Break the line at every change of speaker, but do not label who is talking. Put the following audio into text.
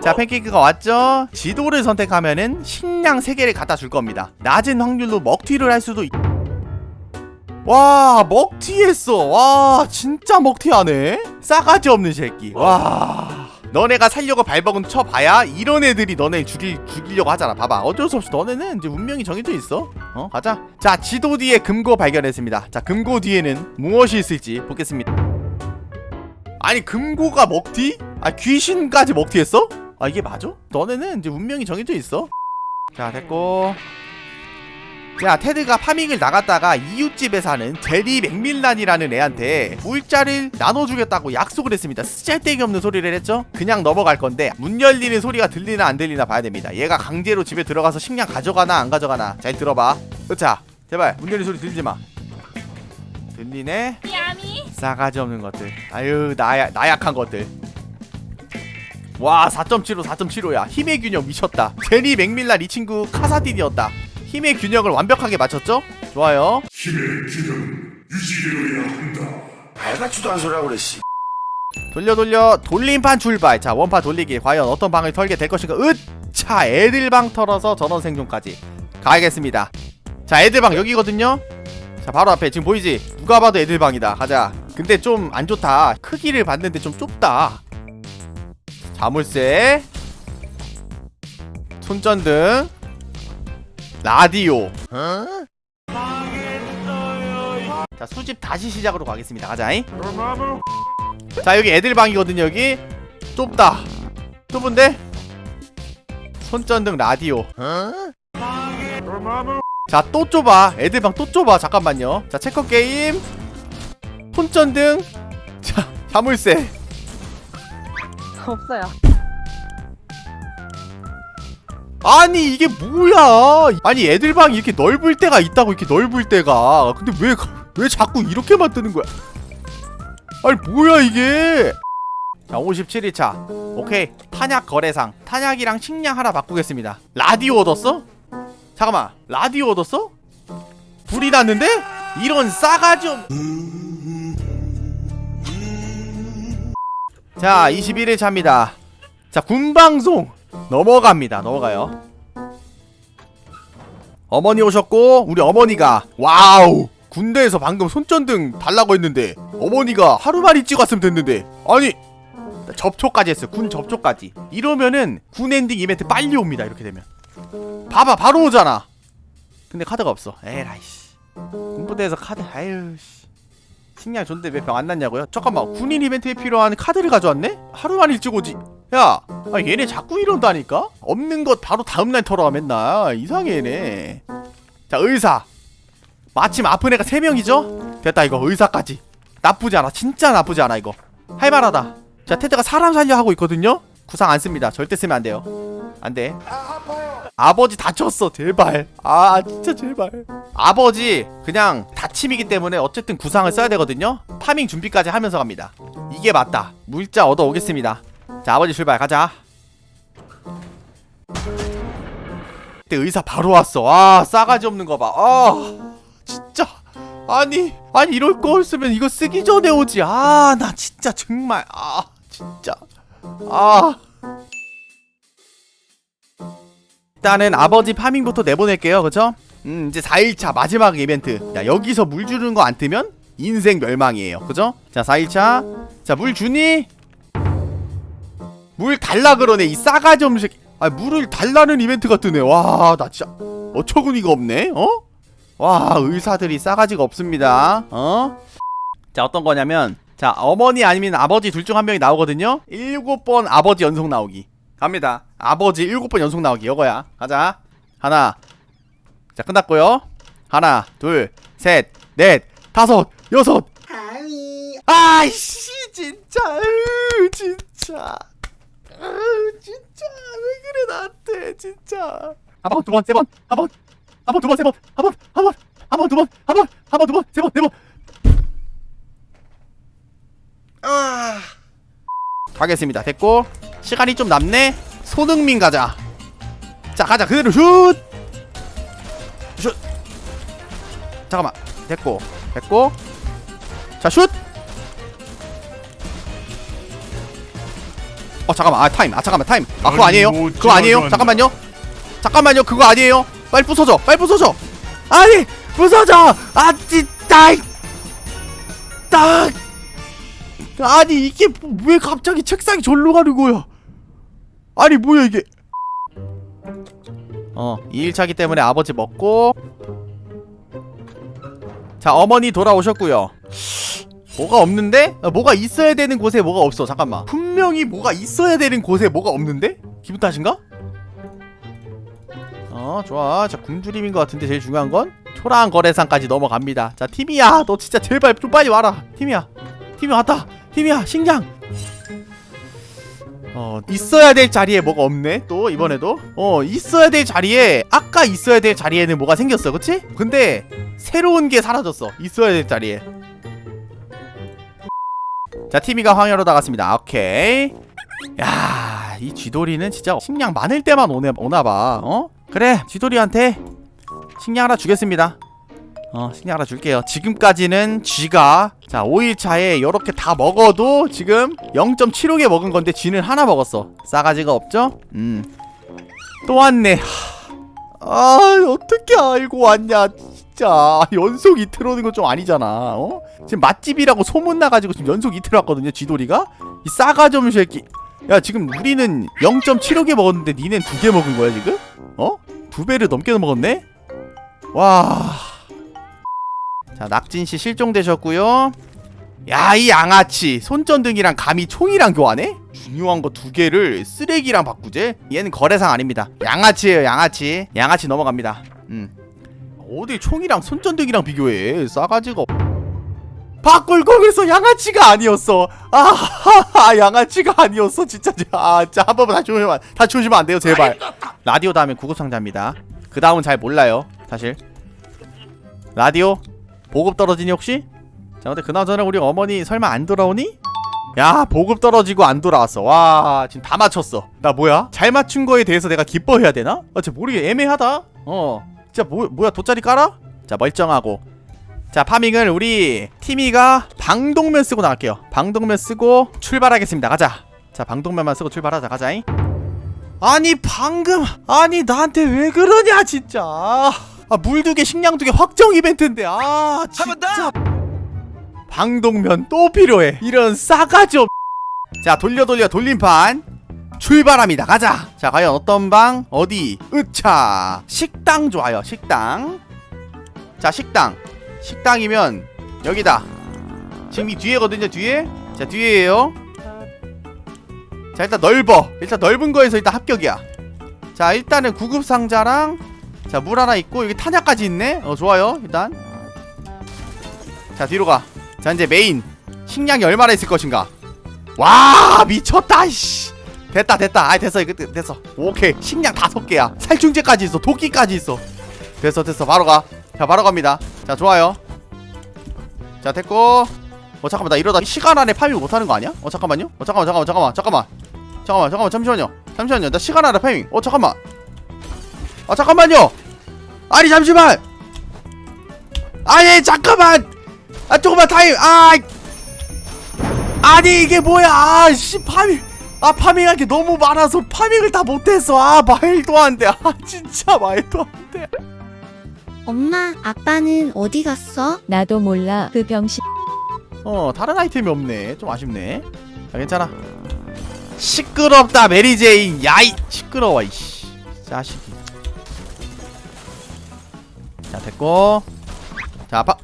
자 팬케이크가 왔죠? 지도를 선택하면은 식량 3개를 갖다 줄 겁니다. 낮은 확률로 먹튀를 할 수도 있... 와 먹튀했어. 와 진짜 먹튀하네. 싸가지 없는 새끼. 와. 너네가 살려고 발버둥 쳐봐야 이런 애들이 너네 죽일, 죽이려고 하잖아. 봐봐. 어쩔 수 없이 너네는 이제 운명이 정해져 있어. 어 가자. 자 지도 뒤에 금고 발견했습니다. 자 금고 뒤에는 무엇이 있을지 보겠습니다. 아니 금고가 먹튀? 아 귀신까지 먹튀했어? 아 이게 맞아? 너네는 이제 운명이 정해져 있어. 자 됐고. 자 테드가 파밍을 나갔다가 이웃집에 사는 제리 맥밀란이라는 애한테 물자를 나눠주겠다고 약속을 했습니다. 쓰잘데기 없는 소리를 했죠? 그냥 넘어갈 건데 문 열리는 소리가 들리나 안 들리나 봐야 됩니다. 얘가 강제로 집에 들어가서 식량 가져가나 안 가져가나 잘 들어봐. 자 제발 문 열리는 소리 들리지마. 들리네? 싸가지 없는 것들. 아유 나야 나약한 것들 와 4.75 4.75야. 힘의 균형 미쳤다. 제니 맥밀란 이 친구 카사딘이었다. 힘의 균형을 완벽하게 맞췄죠? 좋아요.
힘의 균형은 유지되어야 한다.
알같지도 않은 소리라고 그래 씨.
돌려 돌려. 돌림판 출발. 자 원파 돌리기. 과연 어떤 방을 털게 될 것인가? 으차. 애들방 털어서 전원 생존까지. 가야겠습니다. 자 애들방 여기거든요? 자 바로 앞에 지금 보이지? 누가 봐도 애들방이다. 가자. 근데 좀 안 좋다. 크기를 봤는데 좀 좁다 자물쇠 손전등 라디오. 자 수집 다시 시작으로 가겠습니다. 가자잉 자 여기 애들 방이거든요 여기. 좁다. 좁은데? 손전등 라디오. 자또 좁아. 애들 방 또 좁아. 잠깐만요. 자 체커 게임. 손전등. 자 자물쇠
없어요.
아니 이게 뭐야? 아니 애들 방이 이렇게 넓을 때가 있다고 이렇게 넓을 때가. 근데 왜 왜 자꾸 이렇게 만드는 거야? 아니 뭐야 이게? 자 57일차. 오케이. 탄약 거래상. 탄약이랑 식량 하나 바꾸겠습니다. 라디오 얻었어? 잠깐만. 라디오 얻었어? 불이 났는데? 이런 싸가지 없... 자 21일 차입니다. 자 군방송 넘어갑니다. 넘어가요. 어머니 오셨고 우리 어머니가 와우! 군대에서 방금 손전등 달라고 했는데 어머니가 하루만에 찍었으면 됐는데 아니 접촉까지 했어요. 군 접촉까지. 이러면은 군 엔딩 이벤트 빨리 옵니다. 이렇게 되면. 봐봐 바로 오잖아. 근데 카드가 없어. 에라이씨. 군부대에서 카드 아유 씨 식량 좋은데 왜 병 안 났냐고요? 잠깐만 군인 이벤트에 필요한 카드를 가져왔네? 하루만 일찍 오지. 야 아, 얘네 자꾸 이런다니까? 없는 것 바로 다음날 털어와 맨날. 이상해 얘네. 자 의사. 마침 아픈 애가 3명이죠? 됐다 이거 의사까지. 나쁘지 않아. 진짜 나쁘지 않아 이거. 할만하다. 자 테드가 사람 살려 하고 있거든요? 구상 안 씁니다. 절대 쓰면 안 돼요. 안돼 아버지 다쳤어 제발. 아 진짜 제발. 아버지 그냥 다침이기 때문에 어쨌든 구상을 써야 되거든요. 파밍 준비까지 하면서 갑니다. 이게 맞다. 물자 얻어 오겠습니다. 자 아버지 출발 가자. 그때 의사 바로 왔어. 아 싸가지 없는 거봐 아 진짜. 아니 아니 이럴 거였으면 이거 쓰기 전에 오지. 아 나 진짜 정말 아 진짜. 아 일단은 아버지 파밍부터 내보낼게요 그쵸? 음 이제 4일차 마지막 이벤트 야 여기서 물 주는 거 안 뜨면 인생 멸망이에요 그죠? 자 4일차 자 물 주니? 물 달라 그러네 이 싸가지 없는 새끼 아 물을 달라는 이벤트가 뜨네 와 나 진짜 어처구니가 없네 어? 와 의사들이 싸가지가 없습니다 어? 자 어떤 거냐면 자 어머니 아니면 아버지 둘 중 한 명이 나오거든요 일곱 번 아버지 연속 나오기 갑니다. 아버지 일곱 번 연속 나오기 이거야. 가자. 하나. 자 끝났고요. 하나 둘 셋 넷 다섯 여섯. 아이씨 진짜. 으, 진짜. 으, 진짜. 왜 그래 나한테 진짜. 한 번 두 번 세 번. 한 번. 한 번 두 번 세 번. 한 번 한 번. 한 번 두 번. 한 번 한 번 두 번 세 번 네 번. 아. 가겠습니다. 됐고 시간이 좀 남네? 손흥민 가자. 자 가자. 그대로 슛! 슛. 잠깐만. 됐고 됐고. 자 슛. 어 잠깐만. 아 타임. 아 잠깐만. 타임. 아 그거
아니,
아니에요?
뭐
그거 아니에요. 잠깐만요. 잠깐만요. 그거 아니에요? 빨리 부서져. 빨리 부서져. 아니 부서져! 아 진짜 딱 아니 이게 뭐- 왜 갑자기 책상이 절로 가는 거야 아니 뭐야 이게. 어 2일차기 때문에 아버지 먹고. 자 어머니 돌아오셨고요. 뭐가 없는데? 아, 뭐가 있어야 되는 곳에 뭐가 없어. 잠깐만. 분명히 뭐가 있어야 되는 곳에 뭐가 없는데? 기분 탓인가? 어 좋아. 자 굶주림인 것 같은데 제일 중요한 건 초라한 거래상까지 넘어갑니다. 자 팀이야 너 진짜 제발 좀 빨리 와라. 팀이야 팀이 왔다. 팀이야 식량 어 있어야 될 자리에 뭐가 없네 또 이번에도. 어 있어야 될 자리에 아까 있어야 될 자리에는 뭐가 생겼어 그치? 근데 새로운 게 사라졌어 있어야 될 자리에. 자 티미가 황야로 나갔습니다. 오케이. 야이 쥐돌이는 진짜 식량 많을 때만 오네, 오나봐 어? 그래 쥐돌이한테 식량 하나 주겠습니다 어 식량 하나 줄게요 지금까지는 쥐가 자 5일차에 이렇게 다 먹어도 지금 0.75개 먹은 건데 쥐는 하나 먹었어 싸가지가 없죠? 음또 왔네 하, 아 어떻게 알고 왔냐 진짜 연속 이틀 오는 건 좀 아니잖아 어? 지금 맛집이라고 소문 나가지고 지금 연속 이틀 왔거든요 쥐돌이가 이 싸가지 없는 새끼 야 지금 우리는 0.75개 먹었는데 니넨 두 개 먹은 거야 지금? 어? 두 배를 넘게 먹었네? 와. 자, 낙진 씨 실종되셨고요. 야, 이 양아치 손전등이랑 감히 총이랑 교환해? 중요한 거 두 개를 쓰레기랑 바꾸재? 얘는 거래상 아닙니다. 양아치예요, 양아치. 양아치 넘어갑니다. 음. 어디 총이랑 손전등이랑 비교해? 싸가지가. 없- 바꿀 걸 그래서 양아치가 아니었어. 아, 양아치가 아니었어. 진짜. 아, 진짜 한 번만 다시 오시면 다시 오시면 안 돼요, 제발. 라디오 다음에 구급 상자입니다. 그 다음은 잘 몰라요, 사실. 라디오 보급 떨어지니 혹시? 자, 근데 그나저나 우리 어머니 설마 안 돌아오니? 야, 보급 떨어지고 안 돌아왔어. 와, 지금 다 맞췄어. 나 뭐야? 잘 맞춘 거에 대해서 내가 기뻐해야 되나? 아, 진짜 모르게 애매하다. 어, 진짜 뭐 뭐야 돗자리 깔아? 자, 멀쩡하고. 자, 파밍을 우리 티미가 방독면 쓰고 나갈게요. 방독면 쓰고 출발하겠습니다. 가자. 자, 방독면만 쓰고 출발하자. 가자잉. 아니 방금 아니 나한테 왜 그러냐 진짜 아 물 두 개 식량 두 개 확정 이벤트인데 아 진짜. 방독면 또 필요해. 이런 싸가지 없... 자 돌려 돌려 돌림판. 출발합니다. 가자. 자 과연 어떤 방? 어디? 으차. 식당 좋아요 식당. 자 식당. 식당이면 여기다. 지금 이 뒤에거든요 뒤에? 자 뒤에에요. 자 일단 넓어. 일단 넓은 거에서 일단 합격이야. 자 일단은 구급 상자랑 자 물 하나 있고 여기 탄약까지 있네? 어 좋아요 일단. 자 뒤로 가자 이제 메인. 식량이 얼마나 있을 것인가? 와 미쳤다 씨. 됐다 됐다. 아 됐어 이거 됐- 됐어. 오케이. 식량 다섯 개야. 살충제까지 있어. 도끼까지 있어. 됐어 됐어. 바로 가자 바로 갑니다. 자 좋아요. 자 됐고. 어 잠깐만. 나 이러다 시간 안에 파밍 못하는 거 아니야? 어 잠깐만요. 어 잠깐만 잠깐만 잠깐만. 잠깐만. 잠깐만 잠깐만. 잠시만요. 잠시만요. 나 시간 안에 파밍 어 잠깐만. 아 잠깐만요 아니 잠시만! 아니 잠깐만! 아 조금만 타임! 아 아니 이게 뭐야? 아씨 파밍 아 파밍할 게 너무 많아서 파밍을 다 못했어 아 말도 안돼아 진짜 말도 안돼.
엄마, 아빠는 어디 갔어?
나도 몰라. 그 병신.
어 다른 아이템이 없네. 좀 아쉽네. 자 괜찮아. 시끄럽다 메리제인 야이 시끄러워 이씨. 자식이. 자 됐고. 자 파,